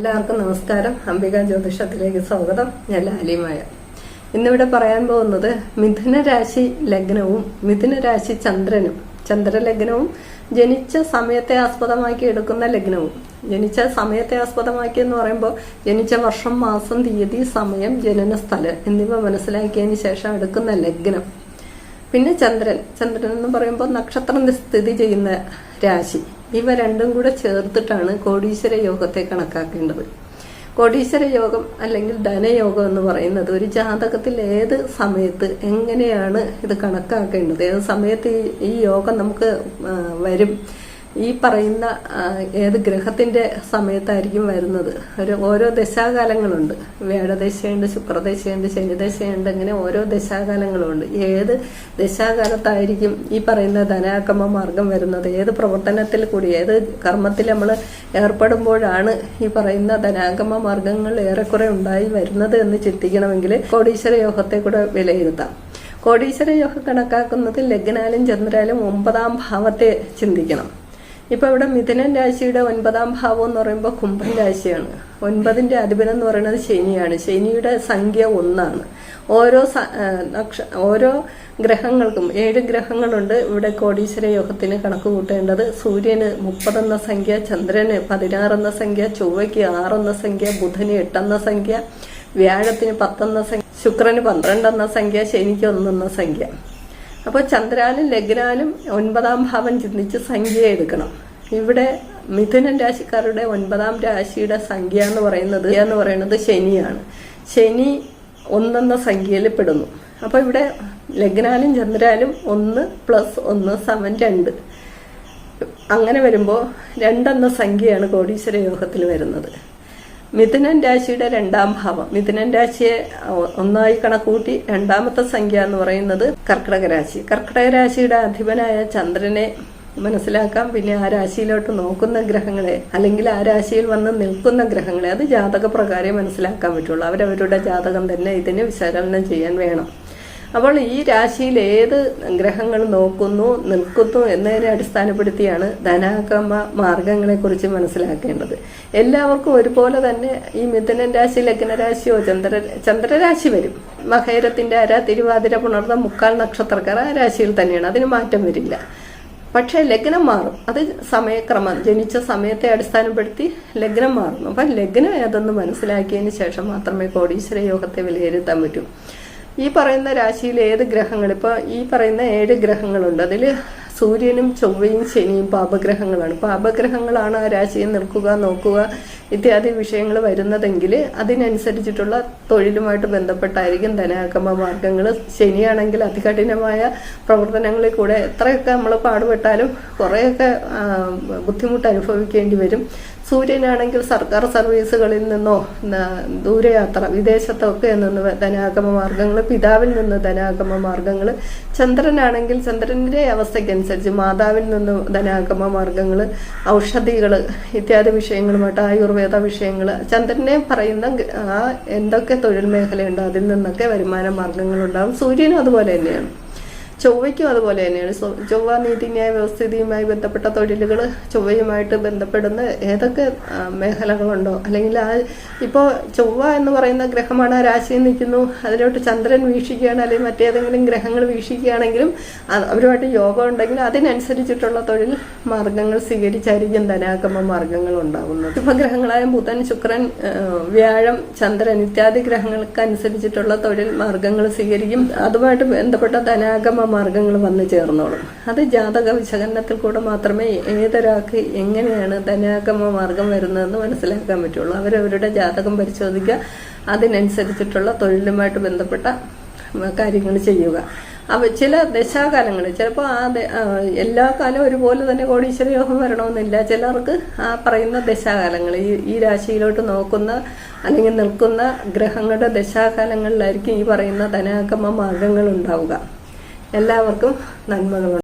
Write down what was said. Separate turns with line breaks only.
എല്ലാവർക്കും നമസ്കാരം. അംബിക ജ്യോതിഷത്തിലേക്ക് സ്വാഗതം. ഞാൻ ലാലിമായ ഇന്നിവിടെ പറയാൻ പോകുന്നത് മിഥുന രാശി ലഗ്നവും മിഥുന രാശി ചന്ദ്രനും. ചന്ദ്രലഗ്നവും ജനിച്ച സമയത്തെ ആസ്പദമാക്കി എടുക്കുന്ന ലഗ്നവും. ജനിച്ച സമയത്തെ ആസ്പദമാക്കി എന്ന് പറയുമ്പോൾ ജനിച്ച വർഷം മാസം തീയതി സമയം ജനന സ്ഥലം എന്നിവ മനസ്സിലാക്കിയതിന് ശേഷം എടുക്കുന്ന ലഗ്നം. പിന്നെ ചന്ദ്രൻ. ചന്ദ്രൻ എന്ന് പറയുമ്പോൾ നക്ഷത്രം സ്ഥിതി ചെയ്യുന്ന രാശി. ഇവ രണ്ടും കൂടെ ചേർത്തിട്ടാണ് കോടീശ്വര യോഗത്തെ കണക്കാക്കേണ്ടത്. കോടീശ്വര യോഗം അല്ലെങ്കിൽ ധനയോഗം എന്ന് പറയുന്നത് ഒരു ജാതകത്തിൽ ഏത് സമയത്ത് എങ്ങനെയാണ് ഇത് കണക്കാക്കേണ്ടത്? ഏത് സമയത്ത് ഈ- യോഗം നമുക്ക് വരും? ഈ പറയുന്ന ഏത് ഗ്രഹത്തിന്റെ സമയത്തായിരിക്കും വരുന്നത്. ഒരു ഓരോ ദശാകാലങ്ങളുണ്ട്. വേടദശയുണ്ട് ശുക്രദശയുണ്ട് ശനിദശയുണ്ട് അങ്ങനെ ഓരോ ദശാകാലങ്ങളുണ്ട്. ഏത് ദശാകാലത്തായിരിക്കും ഈ പറയുന്ന ധനാക്രമ മാർഗം വരുന്നത്? ഏത് പ്രവർത്തനത്തിൽ കൂടി ഏത് കർമ്മത്തിൽ നമ്മൾ ഏർപ്പെടുമ്പോഴാണ് ഈ പറയുന്ന ധനാഗമ മാർഗങ്ങൾ ഏറെക്കുറെ ഉണ്ടായി വരുന്നത് എന്ന് ചിന്തിക്കണമെങ്കിൽ കോടീശ്വര യോഗത്തെ കൂടെ വിലയിരുത്താം. കോടീശ്വര യോഗം കണക്കാക്കുന്നത് ലഗ്നാലും ചന്ദ്രാലും ഒമ്പതാം ഭാവത്തെ ചിന്തിക്കണം. ഇപ്പൊ ഇവിടെ മിഥുനൻ രാശിയുടെ ഒൻപതാം ഭാവം എന്ന് പറയുമ്പോൾ കുംഭൻ രാശിയാണ്. ഒൻപതിന്റെ അധിപനം എന്ന് പറയുന്നത് ശനിയാണ്. ശനിയുടെ സംഖ്യ ഒന്നാണ്. ഓരോ നക്ഷ ഓരോ ഗ്രഹങ്ങൾക്കും ഏഴ് ഗ്രഹങ്ങളുണ്ട് ഇവിടെ കോടീശ്വര യോഗത്തിന് കണക്ക് കൂട്ടേണ്ടത്. സൂര്യന് മുപ്പതെന്ന സംഖ്യ ചന്ദ്രന് പതിനാറെന്ന സംഖ്യ ചൊവ്വയ്ക്ക് ആറെന്ന സംഖ്യ ബുധന് എട്ടെന്ന സംഖ്യ വ്യാഴത്തിന് പത്തെന്ന സംഖ്യ ശുക്രന് പന്ത്രണ്ടെന്ന സംഖ്യ ശനിക്ക് ഒന്നെന്ന സംഖ്യ. അപ്പോൾ ചന്ദ്രാനും ലഗ്നാനും ഒൻപതാം ഭാവം ചിന്തിച്ച് സംഖ്യ എടുക്കണം. ഇവിടെ മിഥുനൻ രാശിക്കാരുടെ ഒൻപതാം രാശിയുടെ സംഖ്യ എന്ന് പറയുന്നത് എന്ന് പറയുന്നത് ശനിയാണ്. ശനി ഒന്നെന്ന സംഖ്യയിൽ പെടുന്നു. അപ്പോൾ ഇവിടെ ലഗ്നാനും ചന്ദ്രാനും ഒന്ന് പ്ലസ് ഒന്ന് സമൻ രണ്ട്. അങ്ങനെ വരുമ്പോൾ രണ്ടെന്ന സംഖ്യയാണ് കോടീശ്വര യോഗത്തിൽ വരുന്നത്. മിഥുനൻ രാശിയുടെ രണ്ടാം ഭാവം. മിഥുനൻ രാശിയെ ഒന്നായി കണക്കൂട്ടി രണ്ടാമത്തെ സംഖ്യ എന്ന് പറയുന്നത് കർക്കിടക രാശി. കർക്കിടക രാശിയുടെ അധിപനായ ചന്ദ്രനെ മനസ്സിലാക്കാം. പിന്നെ ആ രാശിയിലോട്ട് നോക്കുന്ന ഗ്രഹങ്ങളെ അല്ലെങ്കിൽ ആ രാശിയിൽ വന്ന് നിൽക്കുന്ന ഗ്രഹങ്ങളെ അത് ജാതക പ്രകാരം മനസ്സിലാക്കാൻ പറ്റുള്ളൂ. അവരവരുടെ ജാതകം തന്നെ ഇതിന് വിശകലനം ചെയ്യാൻ വേണം. അപ്പോൾ ഈ രാശിയിൽ ഏത് ഗ്രഹങ്ങൾ നോക്കുന്നു നിൽക്കുന്നു എന്നതിനെ അടിസ്ഥാനപ്പെടുത്തിയാണ് ധനാക്രമ മാർഗങ്ങളെ കുറിച്ച് മനസ്സിലാക്കേണ്ടത്. എല്ലാവർക്കും ഒരുപോലെ തന്നെ ഈ മിഥുനൻ രാശി ലഗ്നരാശിയോ ചന്ദ്ര ചന്ദ്രരാശി വരും. മഹേരത്തിന്റെ അര തിരുവാതിര പുണർന്ന മുക്കാൽ നക്ഷത്രക്കാർ ആ രാശിയിൽ തന്നെയാണ്. അതിന് മാറ്റം വരില്ല. പക്ഷേ ലഗ്നം മാറും. അത് സമയക്രമം. ജനിച്ച സമയത്തെ അടിസ്ഥാനപ്പെടുത്തി ലഗ്നം മാറുന്നു അപ്പം ലഗ്നം ഏതെന്ന് മനസ്സിലാക്കിയതിന് ശേഷം മാത്രമേ കോടീശ്വര യോഗത്തെ വിലയിരുത്താൻ പറ്റൂ. ഈ പറയുന്ന രാശിയിൽ ഏത് ഗ്രഹങ്ങൾ? ഇപ്പോൾ ഈ പറയുന്ന ഏഴ് ഗ്രഹങ്ങളുണ്ട്. അതിൽ സൂര്യനും ചൊവ്വയും ശനിയും പാപഗ്രഹങ്ങളാണ്. പാപഗ്രഹങ്ങളാണ് ആ രാശിയെ നിൽക്കുക നോക്കുക. ഇത്യാദി വിഷയങ്ങൾ വരുന്നതെങ്കിൽ അതിനനുസരിച്ചിട്ടുള്ള തൊഴിലുമായിട്ട് ബന്ധപ്പെട്ടായിരിക്കും ധനാഗമ മാർഗങ്ങൾ ശനിയാണെങ്കിൽ അതികഠിനമായ പ്രവർത്തനങ്ങളിൽ കൂടെ എത്രയൊക്കെ നമ്മൾ പാടുപെട്ടാലും കുറേയൊക്കെ ബുദ്ധിമുട്ട് അനുഭവിക്കേണ്ടി വരും. സൂര്യനാണെങ്കിൽ സർക്കാർ സർവീസുകളിൽ നിന്നോ ദൂരയാത്ര വിദേശത്തൊക്കെ നിന്ന് ധനാഗമ മാർഗങ്ങൾ പിതാവിൽ നിന്ന് ധനാഗമ മാർഗങ്ങൾ ചന്ദ്രനാണെങ്കിൽ ചന്ദ്രന്റെ അവസ്ഥയ്ക്കനുസരിച്ച് മാതാവിൽ നിന്ന് ധനാഗമ മാർഗങ്ങൾ ഔഷധികൾ ഇത്യാദി വിഷയങ്ങളുമായിട്ട് ആയുർവേദ വിഷയങ്ങൾ ചന്ദ്രനെ പറയുന്ന ആ എന്തൊക്കെ തൊഴിൽ മേഖലയുണ്ടോ? അതിൽ നിന്നൊക്കെ വരുമാന മാർഗങ്ങളുണ്ടാവും സൂര്യനും അതുപോലെ തന്നെയാണ്. ചൊവ്വയ്ക്കും അതുപോലെ തന്നെയാണ്. ചൊവ്വ നീതിന്യായ വ്യവസ്ഥിതിയുമായി ബന്ധപ്പെട്ട തൊഴിലുകൾ ചൊവ്വയുമായിട്ട് ബന്ധപ്പെടുന്ന ഏതൊക്കെ മേഖലകളുണ്ടോ? അല്ലെങ്കിൽ ആ ഇപ്പോൾ ചൊവ്വ എന്ന് പറയുന്ന ഗ്രഹമാണ് ആ രാശിയിൽ നിൽക്കുന്നു. അതിലോട്ട് ചന്ദ്രൻ വീക്ഷിക്കുകയാണ് അല്ലെങ്കിൽ മറ്റേതെങ്കിലും ഗ്രഹങ്ങൾ വീക്ഷിക്കുകയാണെങ്കിലും അവരുമായിട്ട് യോഗം ഉണ്ടെങ്കിൽ അതിനനുസരിച്ചിട്ടുള്ള തൊഴിൽ മാർഗങ്ങൾ സ്വീകരിച്ചായിരിക്കും ധനാഗമ മാർഗങ്ങൾ ഉണ്ടാകുന്നത് ഇപ്പം ഗ്രഹങ്ങളായ ബുധൻ ശുക്രൻ വ്യാഴം ചന്ദ്രൻ ഇത്യാദി ഗ്രഹങ്ങൾക്ക് അനുസരിച്ചിട്ടുള്ള തൊഴിൽ മാർഗങ്ങൾ സ്വീകരിക്കും. അതുമായിട്ട് ബന്ധപ്പെട്ട ധനാഗമ മാർഗങ്ങൾ വന്നു ചേർന്നോളും. അത് ജാതക വിശകലനത്തിൽ കൂടെ മാത്രമേ ഏതൊരാൾക്ക് എങ്ങനെയാണ് ധനാഗമ മാർഗം വരുന്നതെന്ന് മനസ്സിലാക്കാൻ പറ്റുള്ളൂ. അവരവരുടെ ജാതകം പരിശോധിക്കുക അതിനനുസരിച്ചിട്ടുള്ള തൊഴിലുമായിട്ട് ബന്ധപ്പെട്ട കാര്യങ്ങൾ ചെയ്യുക. അവ ചില ദശാകാലങ്ങളിൽ ചിലപ്പോൾ ആ, എല്ലാ കാലവും ഒരുപോലെ തന്നെ കോടീശ്വര യോഗം വരണമെന്നില്ല. ചിലർക്ക് ആ പറയുന്ന ദശാകാലങ്ങൾ ഈ ഈ രാശിയിലോട്ട് നോക്കുന്ന അല്ലെങ്കിൽ നിൽക്കുന്ന ഗ്രഹങ്ങളുടെ ദശാകാലങ്ങളിലായിരിക്കും ഈ പറയുന്ന ധനാഗമ മാർഗങ്ങൾ ഉണ്ടാവുക. എല്ലാവർക്കും നന്മകളുണ്ട്.